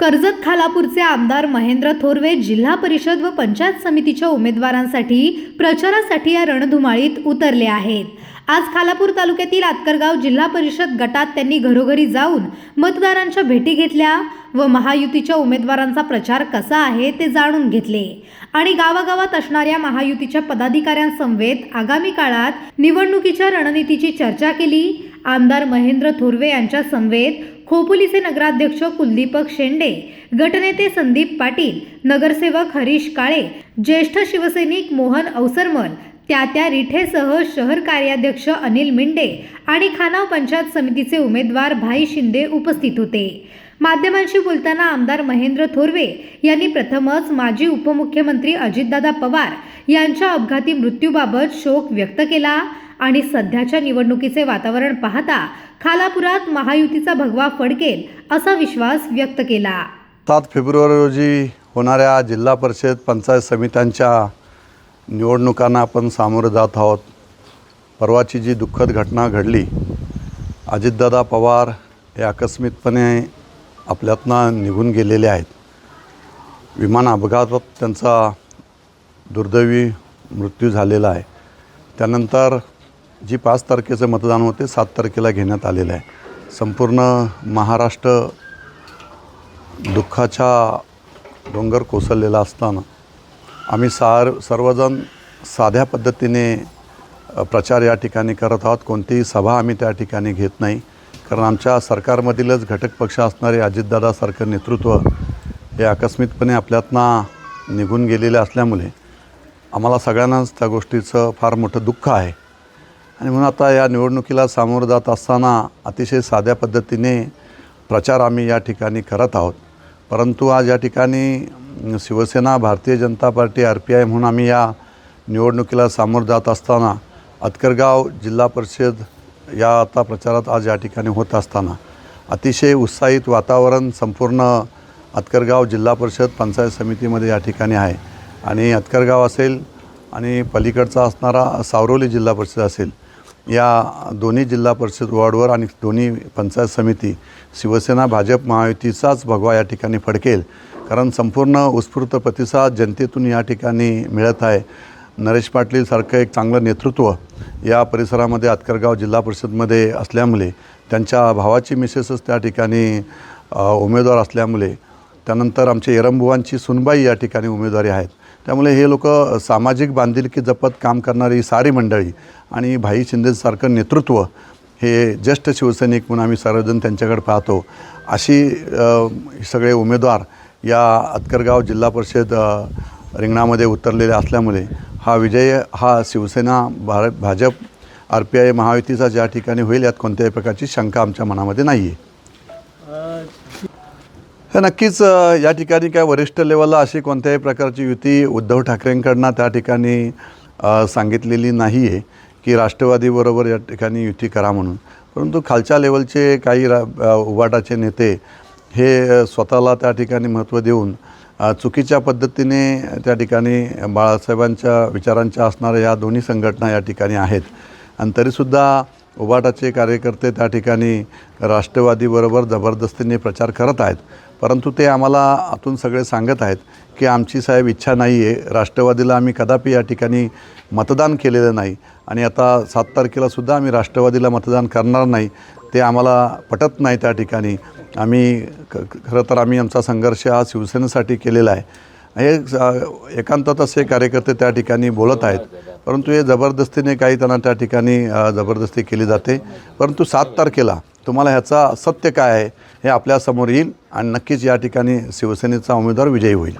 कर्जत खालापूरचे आमदार महेंद्र थोरवे जिल्हा परिषद व पंचायत समितीच्या उमेदवारांसाठी प्रचारासाठी या रणधुमाळीत उतरले आहेत. आज खालापूर तालुक्यातील आतकरगाव जिल्हा परिषद गटात त्यांनी घरोघरी जाऊन मतदारांच्या भेटी घेतल्या व महायुतीच्या उमेदवारांचा प्रचार कसा आहे ते जाणून घेतले. आणि गावागावात असणाऱ्या महायुतीच्या पदाधिकाऱ्यांसमवेत आगामी काळात निवडणुकीच्या रणनीतीची चर्चा केली. आमदार महेंद्र थोरवे यांच्या समवेत खोपोलीचे नगराध्यक्ष कुलदीपक शेंडे गटनेते संदीप पाटील नगरसेवक हरीश काळे ज्येष्ठ शिवसैनिक मोहन अवसरमल त्या त्या रिठेसह शहर कार्याध्यक्ष अनिल मिंडे आणि खानाव पंचायत समितीचे उमेदवार भाई शिंदे उपस्थित होते. माध्यमांशी बोलताना आमदार महेंद्र थोरवे यांनी प्रथमच माजी उपमुख्यमंत्री अजितदादा पवार यांच्या अपघाती मृत्यूबाबत शोक व्यक्त केला. आणि सध्याच्या निवडणुकीचे वातावरण पाहता खालापुरात महायुतीचा भगवा फडकेल असा विश्वास व्यक्त केला. सात फेब्रुवारी रोजी होणाऱ्या जिल्हा परिषद पंचायत समित्यांच्या निवडणुकांना आपण सामोरं जात आहोत. परवाची जी दुःखद घटना घडली अजितदादा पवार हे आकस्मिकपणे आपल्यातनं निघून गेलेले आहेत. विमान अपघातात त्यांचा दुर्दैवी मृत्यू झालेला आहे. त्यानंतर जी पाच तारखेचं मतदान होते सात तारखेला घेण्यात आलेलं आहे. संपूर्ण महाराष्ट्र दुःखाच्या डोंगर कोसळलेला असताना आम्ही सार सर्वजण साध्या पद्धतीने प्रचार या ठिकाणी करत आहोत. कोणतीही सभा आम्ही त्या ठिकाणी घेत नाही. कारण आमच्या सरकारमधीलच घटक पक्ष असणारे अजितदादासारखं नेतृत्व हे आकस्मिकपणे आपल्यातना निघून गेलेले असल्यामुळे आम्हाला सगळ्यांनाच त्या गोष्टीचं फार मोठं दुःख आहे. आणि म्हणून आता या निवडणुकीला सामोरं जात असताना अतिशय साध्या पद्धतीने प्रचार आम्ही या ठिकाणी करत आहोत. परंतु आज या ठिकाणी Shivsena Bharatiya Janata party R P I म्हणून आम्ही या निवडणुकीला सामोरं जात असताना अतकरगाव जिल्हा परिषद या आता प्रचारात आज या ठिकाणी होत असताना अतिशय उत्साहित वातावरण संपूर्ण अतकरगाव जिल्हा परिषद पंचायत समितीमध्ये या ठिकाणी आहे. आणि अतकरगाव असेल आणि पलीकडचा असणारा सावरोली जिल्हा परिषद असेल या दोन्ही जिल्हा परिषद वॉर्डवर आणि दोन्ही पंचायत समिती शिवसेना भाजप महायुतीचाच भगवा या ठिकाणी फडकेल. कारण संपूर्ण उत्स्फूर्त प्रतिसाद जनतेतून या ठिकाणी मिळत आहे. नरेश पाटीलसारखं एक चांगलं नेतृत्व या परिसरामध्ये आतकरगाव जिल्हा परिषदमध्ये असल्यामुळे त्यांच्या भावाची मिसेसच त्या ठिकाणी उमेदवार असल्यामुळे त्यानंतर आमचे एरंबुवांची सुनबाई या ठिकाणी उमेदवारी आहेत. त्यामुळे हे लोक सामाजिक बांधिलकी जपत काम करणारी सारी मंडळी आणि भाई शिंदेसारखं नेतृत्व हे ज्येष्ठ शिवसैनिक म्हणून आम्ही सर्वजण त्यांच्याकडे पाहतो. अशी सगळे उमेदवार या अतकरगाव जिल्हा परिषद रिंगणामध्ये उतरलेले असल्यामुळे हा विजय हा Shivsena Bharat Bhajap R P I महायुतीचा ज्या ठिकाणी होईल यात कोणत्याही प्रकारची शंका आमच्या मनामध्ये नाही आहे नक्कीच या ठिकाणी काय वरिष्ठ लेवलला अशी कोणत्याही प्रकारची युती उद्धव ठाकरेंकडनं त्या ठिकाणी सांगितलेली नाही आहे की राष्ट्रवादीबरोबर या ठिकाणी युती करा म्हणून. परंतु खालच्या लेवलचे काही रा उवाटाचे नेते हे स्वतःला त्या ठिकाणी महत्त्व देऊन चुकीच्या पद्धतीने त्या ठिकाणी बाळासाहेबांच्या विचारांच्या असणाऱ्या या दोन्ही संघटना या ठिकाणी आहेत. आणि तरीसुद्धा उबाटाचे कार्यकर्ते त्या ठिकाणी राष्ट्रवादीबरोबर जबरदस्तीने प्रचार करत आहेत. परंतु ते आम्हाला आतून सगळे सांगत आहेत की आमची साहेब इच्छा नाही आहे राष्ट्रवादीला आम्ही कदापि या ठिकाणी मतदान केलेलं नाही. आणि आता सात तारखेलासुद्धा आम्ही राष्ट्रवादीला मतदान करणार नाही. ते आम्हाला पटत नाही त्या ठिकाणी. आम्ही ख खरं तर आम्ही आमचा संघर्ष हा शिवसेनेसाठी केलेला आहे. हे एकांतात असे कार्यकर्ते त्या ठिकाणी बोलत आहेत. परंतु हे जबरदस्तीने काही त्यांना त्या ठिकाणी जबरदस्ती केली जाते. परंतु सात तारखेला तुम्हाला ह्याचा सत्य काय आहे हे आपल्यासमोर येईल आणि नक्कीच या ठिकाणी शिवसेनेचा उमेदवार विजयी होईल.